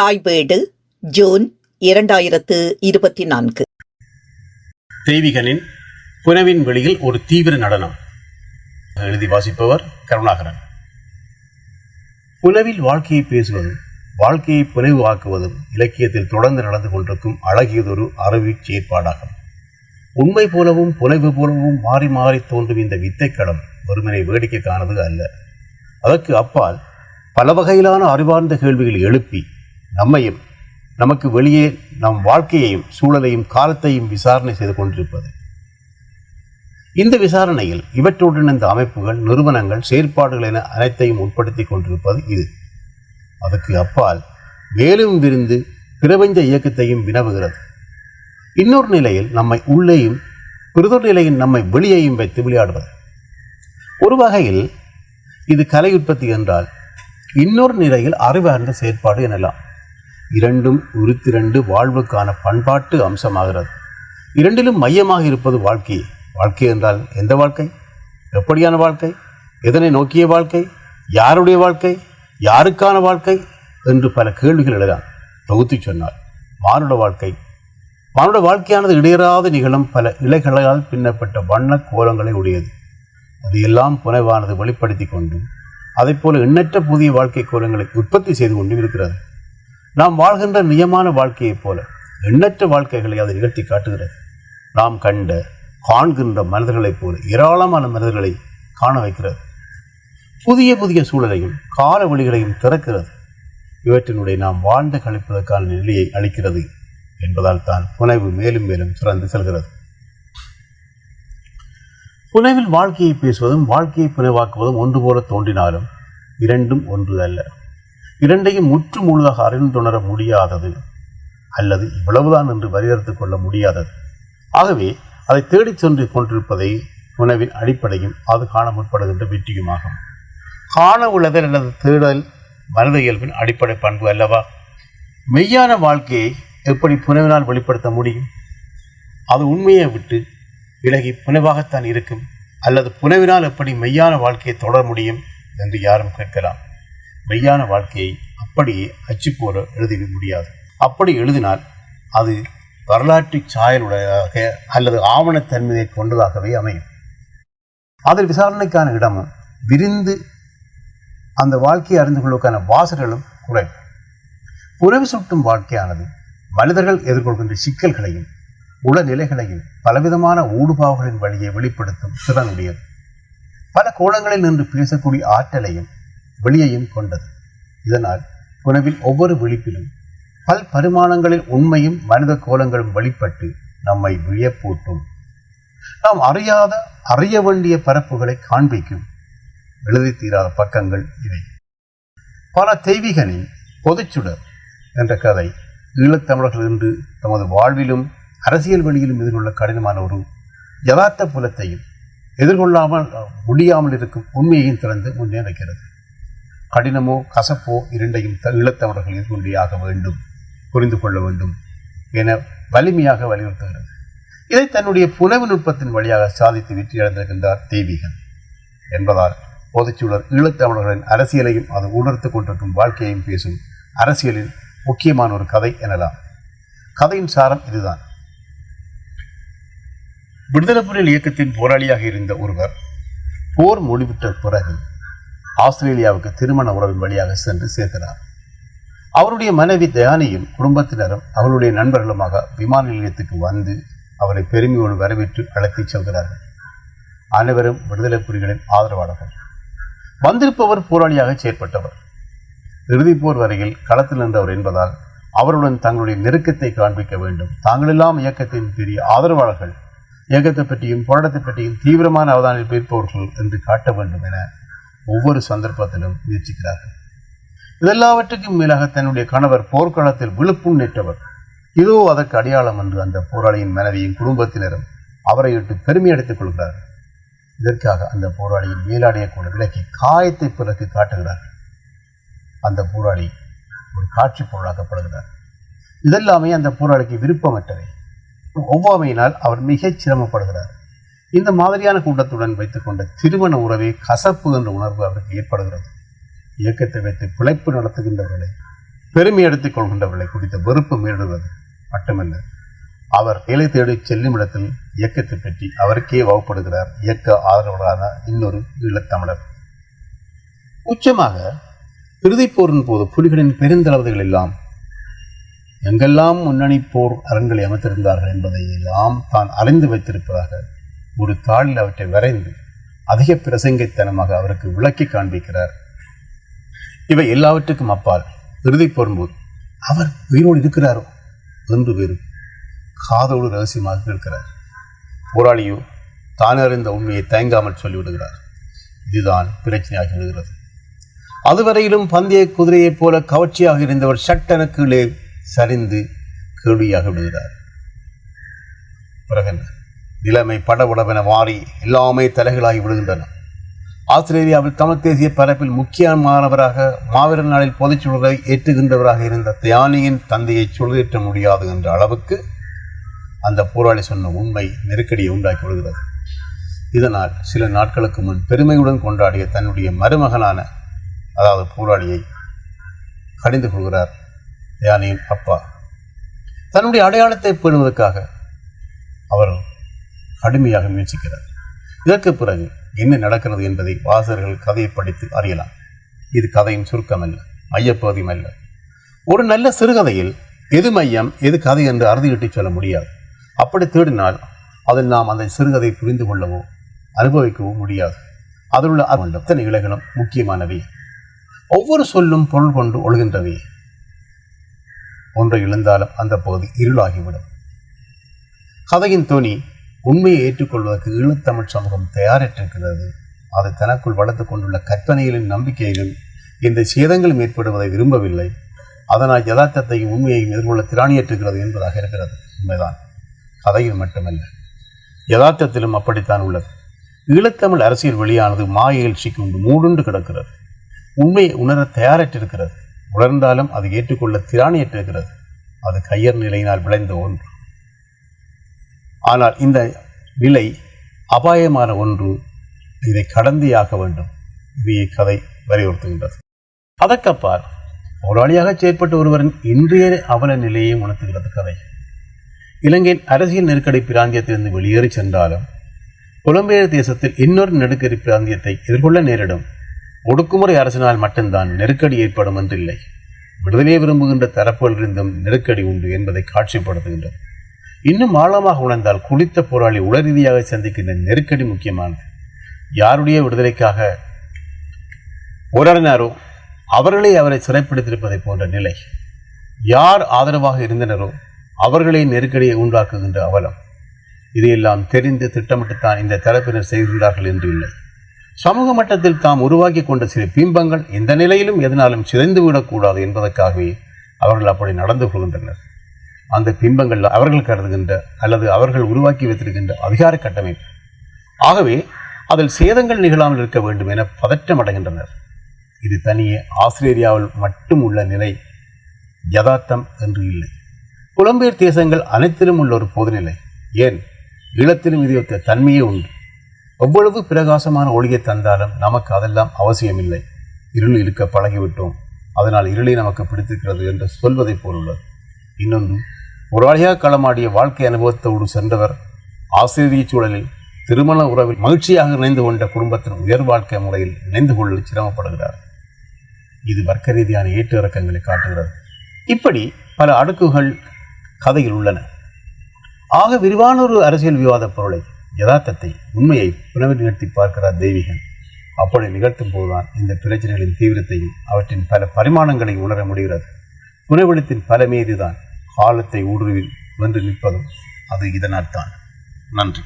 தாய்வேடு June இரண்டாயிரத்து இருபத்தி நான்கு. தேவிகனின் புனவின் வெளியில் ஒரு தீவிர நடனம். எழுதி வாசிப்பவர் கருணாகரன். புனவில் வாழ்க்கையை பேசுவதும் வாழ்க்கையை புனைவு ஆக்குவதும் இலக்கியத்தில் தொடர்ந்து நடந்து கொண்டிருக்கும் அழகியதொரு அறிவு செயற்பாடாகும். உண்மை போலவும் புனைவு போலவும் மாறி மாறி தோன்றும் இந்த வித்தைக்களம் வெறுமனை காணது அல்ல. அதற்கு அப்பால் பல வகையிலான அறிவார்ந்த கேள்விகளை எழுப்பி நம்மையும் நமக்கு வெளியே நம் வாழ்க்கையையும் சூழலையும் காலத்தையும் விசாரணை செய்து கொண்டிருப்பது. இந்த விசாரணையில் இவற்றுடன் இந்த அமைப்புகள் நிறுவனங்கள் செயற்பாடுகள் என அனைத்தையும் உட்படுத்தி கொண்டிருப்பது இது. அதற்கு அப்பால் மேலும் விரிந்து பிரபஞ்ச இயக்கத்தையும் வினவுகிறது. இன்னொரு நிலையில் நம்மை உள்ளேயும் பிறதொரு நிலையில் நம்மை வெளியேயும் வைத்து விளையாடுவது. ஒரு வகையில் இது கலை உற்பத்தி என்றால் இன்னொரு நிலையில் அறிவார்ந்த செயற்பாடு எனலாம். இரண்டும் உருத்திரண்டு வாழ்வுக்கான பண்பாட்டு அம்சமாகிறது. இரண்டிலும் மையமாக இருப்பது வாழ்க்கை. வாழ்க்கை என்றால் எந்த வாழ்க்கை? எப்படியான வாழ்க்கை? எதனை நோக்கிய வாழ்க்கை? யாருடைய வாழ்க்கை? யாருக்கான வாழ்க்கை? என்று பல கேள்விகள் எழுதான். தொகுத்து சொன்னார். மானுட வாழ்க்கை. மானுட வாழ்க்கையானது இடையறாத நிகழும் பல இலைகளால் பின்னப்பட்ட வண்ண கோலங்களை உடையது. அது எல்லாம் புனைவானது வெளிப்படுத்தி கொண்டும் அதைப்போல எண்ணற்ற புதிய வாழ்க்கை கோலங்களை உற்பத்தி செய்து கொண்டும் இருக்கிறது. நாம் வாழ்கின்ற நியமான வாழ்க்கையைப் போல எண்ணற்ற வாழ்க்கைகளை அது நிகழ்த்தி காட்டுகிறது. நாம் கண்ட காண்கின்ற மனிதர்களைப் போல ஏராளமான மனிதர்களை காண வைக்கிறது. புதிய புதிய சூழலையும் கால வழிகளையும் திறக்கிறது. இவற்றினுடைய நாம் வாழ்ந்து கழிப்பதற்கான நிலையை அளிக்கிறது என்பதால் தான் புனைவு மேலும் மேலும் சிறந்து செல்கிறது. புனைவில் வாழ்க்கையை பேசுவதும் வாழ்க்கையை புனைவாக்குவதும் ஒன்று போல தோன்றினாலும் இரண்டும் ஒன்று அல்ல. இரண்டையும் முற்று முழுதாக அறிந்துணர முடியாதது அல்லது இவ்வளவுதான் என்று வரையறுத்துக் கொள்ள முடியாதது. ஆகவே அதை தேடிச் சென்று கொண்டிருப்பதை உணவின் அடிப்படையும் அது காண முற்படுகின்ற வெற்றியுமாகும். காண உள்ளதல் அல்லது தேடல் மனித இயல்பின் அடிப்படை பண்பு அல்லவா? மெய்யான வாழ்க்கையை எப்படி புனைவினால் வெளிப்படுத்த முடியும்? அது உண்மையை விட்டு விலகி புனைவாகத்தான் இருக்கும். அல்லது புனைவினால் எப்படி மெய்யான வாழ்க்கையை தொடர முடியும் என்று யாரும் கேட்கலாம். மெய்யான வாழ்க்கையை அப்படியே அச்சு போல எழுதிட முடியாது. அப்படி எழுதினால் அது வரலாற்று சாயலுடையதாக அல்லது ஆவணத்தன்மையை கொண்டதாகவே அமையும். அதில் விசாரணைக்கான இடமும் விரிந்து அந்த வாழ்க்கையை அறிந்து கொள்வதற்கான வாசல்களும் குறையும். புறவு சுட்டும் வாழ்க்கையானது மனிதர்கள் எதிர்கொள்கின்ற சிக்கல்களையும் உளநிலைகளையும் பலவிதமான ஊடுபாவுகளின் வழியை வெளிப்படுத்தும் திறனுடையது. பல கோணங்களில் நின்று பேசக்கூடிய ஆற்றலையும் வெளியையும் கொண்டது. இதனால் உணவில் ஒவ்வொரு விழிப்பிலும் பல் பரிமாணங்களில் உண்மையும் மனித கோலங்களும் வெளிப்பட்டு நம்மை வியப்பூட்டும் நாம் அறியாத அறிய வேண்டிய பரப்புகளை காண்பிக்கும். எழுதி தீராத பக்கங்கள் இவை. பல தெய்வீகனின் பொதுச்சுடர் என்ற கதை ஈழத்தமிழர்கள் என்று தமது வாழ்விலும் அரசியல் வழியிலும் எதிர்கொள்ள கடினமான ஒரு யதார்த்த புலத்தையும் எதிர்கொள்ளாமல் முடியாமல் இருக்கும் உண்மையையும் திறந்து முன்னே வைக்கிறது கடினமோ கசப்போ இரண்டையும் இழத்தவர்கள் எதிர்கொண்டே வேண்டும்? புரிந்து கொள்ள வேண்டும். என வலிமையாக வலியுறுத்துகிறது. இதை தன்னுடைய புனவு நுட்பத்தின் வழியாக சாதித்து வெற்றி அடைந்திருக்கின்றார் தெய்வீகன். என்பதால் பொதுச்சூழல் ஈழத்தமிழர்களின் அரசியலையும் அது உணர்த்து கொண்டிருக்கும் வாழ்க்கையையும் பேசும் அரசியலில் முக்கியமான ஒரு கதை எனலாம். கதையின் சாரம் இதுதான். விடுதலை புலிகள் இயக்கத்தின் போராளியாக இருந்த ஒருவர் போர் முடிவிட்ட பிறகு ஆஸ்திரேலியாவுக்கு திருமண உறவின் வழியாக சென்று சேர்க்கிறார் அவருடைய மனைவி தயானியும் குடும்பத்தினரும் அவருடைய நண்பர்களுமாக விமான நிலையத்துக்கு வந்து அவரை பெருமையோடு வரவேற்று அழைத்துச் செல்கிறார்கள். அனைவரும் விடுதலை புலிகளின் ஆதரவாளர்கள். வந்திருப்பவர் போராளியாக செயற்பட்டவர். இறுதிப்போர் வரையில் களத்தில் நின்றவர் என்பதால் அவருடன் தங்களுடைய நெருக்கத்தை காண்பிக்க வேண்டும். தாங்களெல்லாம் இயக்கத்தின் பெரிய ஆதரவாளர்கள். இயக்கத்தை பற்றியும் போராட்டத்தை பற்றியும் தீவிரமான அவதானில் பேர்பவர்கள் என்று காட்ட வேண்டும் என ஒவ்வொரு சந்தர்ப்பத்திலும் முயற்சிக்கிறார்கள். இதெல்லாவற்றுக்கும் மேலாக தன்னுடைய கணவர் போர்க்களத்தில் விழுப்பும் நேற்றவர் இதோ அதற்கு அடையாளம் என்று அந்த போராளியின் மனைவியும் குடும்பத்தினரும் அவரை விட்டு பெருமை எடுத்துக் கொள்கிறார்கள். இதற்காக அந்த போராளியின் மேலாடைய கூட விலக்கி காயத்தை பிறகு காட்டுகிறார்கள். அந்த போராளி ஒரு காட்சி பொருளாக்கப்படுகிறார். இதெல்லாமே அந்த போராளிக்கு விருப்பமற்றவை. ஒவ்வாமையினால் அவர் மிகச் சிரமப்படுகிறார். இந்த மாதிரியான கூட்டத்துடன் வைத்துக்கொண்ட திருமண உறவே கசப்பு என்ற உணர்வு அவருக்கு ஏற்படுகிறது. இயக்கத்தை வைத்து பிழைப்பு நடத்துகின்றவர்களை பெருமை எடுத்துக் கொள்கின்றவர்களை குறித்த வெறுப்பு மீறுவது மட்டுமல்ல. அவர் வேலை தேடி செல்லும் இடத்தில் இயக்கத்தை பற்றி அவருக்கே வகுப்படுகிறார் இயக்க ஆதரவாளரான இன்னொரு ஈழத்தமிழர். உச்சமாக இறுதிப்போரின் போது புலிகளின் பெருந்தளபதிகள் எல்லாம் எங்கெல்லாம் முன்னணி போர் அரண்களை அமைத்திருந்தார்கள் என்பதை எல்லாம் தான் அறிந்து வைத்திருப்பதாக ஒரு தாளில் அவற்றை வரைந்து அதிக பிரசங்கித்தனமாக அவருக்கு விளக்கி காண்பிக்கிறார். இவை எல்லாவற்றுக்கும் அப்பால் இறுதி போரும்போது அவர் உயிரோடு இருக்கிறாரோ? என்று வேறு. காதோடு ரகசியமாக இருக்கிறார் போராளியோ தான் அறிந்த உண்மையை தயங்காமல் சொல்லிவிடுகிறார். இதுதான் பிரச்சனையாகி விடுகிறது. அதுவரையிலும் பந்தய குதிரையைப் போல கவர்ச்சியாக இருந்தவர் சட்டன கீழே சரிந்து கேள்வியாக விடுகிறார். பிறகு என்ன? நிலைமை படபடவென மாறி எல்லாமே தலைகளாகி விடுகின்றன ஆஸ்திரேலியாவில் தமிழ் தேசிய பரப்பில் முக்கியமானவராக மாவீரர் நாளில் பொதுச்சுடரை ஏற்றுகின்றவராக இருந்த தியானியின் தந்தையை சுழலேற்ற முடியாது என்ற அளவுக்கு அந்த போராளி சொன்ன உண்மை நெருக்கடியை உண்டாக்கி விடுகிறது. இதனால் சில நாட்களுக்கு முன் பெருமையுடன் கொண்டாடிய தன்னுடைய மருமகனான அதாவது போராளியை கடிந்து கொள்கிறார் தியானியின் அப்பா. தன்னுடைய அடையாளத்தை பெறுவதற்காக அவர் கடுமையாக முயற்சிக்கிறார் இதற்கு பிறகு என்ன நடக்கிறது என்பதை வாசகர்கள் கதையை படித்து அறியலாம். இது கதையின் சுருக்கம் அல்ல மையப்பகுதியும் அல்ல. ஒரு நல்ல சிறுகதையில் எது மையம் எது கதை என்று அறுதியிட்டு சொல்ல முடியாது. அப்படி தேடினால் அதில் நாம் அந்த சிறுகதை புரிந்து கொள்ளவோ அனுபவிக்கவோ முடியாது. அதில் உள்ள அர்த்தம் அத்தனை இலைகளும் முக்கியமானவை. ஒவ்வொரு சொல்லும் பொருள் கொண்டு ஒழுகின்றவை. ஒன்றை இழந்தாலும் அந்த பகுதி இருளாகிவிடும். கதையின் துணி உண்மையை ஏற்றுக்கொள்வதற்கு ஈழத்தமிழ் சமூகம் தயாரிட்டிருக்கிறது அது தனக்குள் வளர்த்துக் கொண்டுள்ள கற்பனையிலும் நம்பிக்கையிலும் இந்த சேதங்களும் ஏற்படுவதை விரும்பவில்லை. அதனால் யதார்த்தத்தையும் உண்மையையும் எதிர்கொள்ள திராணியற்றுகிறது என்பதாக இருக்கிறது. உண்மைதான். கதையில் மட்டுமல்ல. யதார்த்தத்திலும் அப்படித்தான் உள்ளது. ஈழத்தமிழ் அரசியல் வெளியானது மாயையில் சிக்குண்டு மூடுண்டு கிடக்கிறது. உண்மையை உணர தயாரற்றிருக்கிறது. உணர்ந்தாலும் அது ஏற்றுக்கொள்ள திராணியற்றிருக்கிறது. அது கையர் நிலையினால் விளைந்த ஒன்று. ஆனால் இந்த நிலை அபாயமான ஒன்று. இதை கடந்தியாக வேண்டும். இது இக்கதை வலியுறுத்துகின்றது. அதற்கப்பால் போராளியாக செயற்பட்ட ஒருவரின் இன்றைய அவல நிலையை உணர்த்துகிறது கதை. இலங்கையின் அரசியல் நெருக்கடி பிராந்தியத்திலிருந்து வெளியேறி சென்றாலும் புலம்பெயர் தேசத்தில் இன்னொரு நெருக்கடி பிராந்தியத்தை எதிர்கொள்ள நேரிடும். ஒடுக்குமுறை அரசினால் மட்டும்தான் நெருக்கடி ஏற்படும் என்றில்லை. விடுதலையை விரும்புகின்ற தரப்புகளிலிருந்தும் நெருக்கடி உண்டு என்பதை காட்சிப்படுத்துகின்றது. இன்னும் ஆழமாக உணர்ந்தால் குளித்த போராளி உடல் ரீதியாக சந்திக்கின்ற நெருக்கடி முக்கியமானது. யாருடைய விடுதலைக்காக? போராடினாரோ அவர்களே அவரை சிறைப்பிடித்திருப்பதை போன்ற நிலை. யார் ஆதரவாக இருந்தனரோ? அவர்களே நெருக்கடியை உண்டாக்குகின்ற அவலம். இதையெல்லாம் தெரிந்து திட்டமிட்டுத்தான் இந்த தரப்பினர் செய்திருந்தார்கள் என்று இல்லை. சமூக மட்டத்தில் தாம் உருவாக்கி கொண்ட சில பிம்பங்கள் எந்த நிலையிலும் எதனாலும் சிதைந்து விடக்கூடாது என்பதற்காகவே அவர்கள் அப்படி நடந்து கொள்கின்றனர். அந்த பிம்பங்கள் அவர்கள் கருதுகின்ற அல்லது அவர்கள் உருவாக்கி வைத்திருக்கின்ற அதிகார கட்டமைப்பு. ஆகவே அதில் சேதங்கள் நிகழாமல் இருக்க வேண்டும் என பதற்றம் அடைகின்றனர் இது தனியே ஆஸ்திரேலியாவில் மட்டும் உள்ள நிலை யதார்த்தம் என்று இல்லை. புலம்பெயர் தேசங்கள் அனைத்திலும் உள்ள ஒரு பொதுநிலை. ஏன்? ஈழத்திலும் இது தன்மையே உண்டு. எவ்வளவு பிரகாசமான ஒளியை தந்தாலும் நமக்கு அதெல்லாம் அவசியமில்லை. இருள் இருக்க பழகிவிட்டோம். அதனால் இருளை நமக்கு பிடித்திருக்கிறது என்று சொல்வதைப் போலுள்ளது இன்னொன்று போராளியாக களமாடிய வாழ்க்கை அனுபவத்தோடு சென்றவர் ஆசிரிய சூழலில் திருமண உறவில் மகிழ்ச்சியாக இணைந்து கொண்ட குடும்பத்தின் உயர் வாழ்க்கை முறையில் இணைந்து கொள்ள சிரமப்படுகிறார். இது வர்க்க ரீதியான ஏற்று இறக்கங்களை காட்டுகிறது. இப்படி பல அடுக்குகள் கதையில் உள்ளன. ஆக விரிவான ஒரு அரசியல் விவாத பொருளை யதார்த்தத்தை உண்மையை புனவு நிகழ்த்தி பார்க்கிறார் தெய்வீகன். அப்படி நிகழ்த்தும் போதுதான் இந்த பிரச்சனைகளின் தீவிரத்தையும் அவற்றின் பல பரிமாணங்களையும் உணர முடிகிறது. புனவெழுத்தின் பல மீதுதான் காலத்தை ஊடுருவி வென்று நிற்பதும் அது இதனால் தான் நன்றி.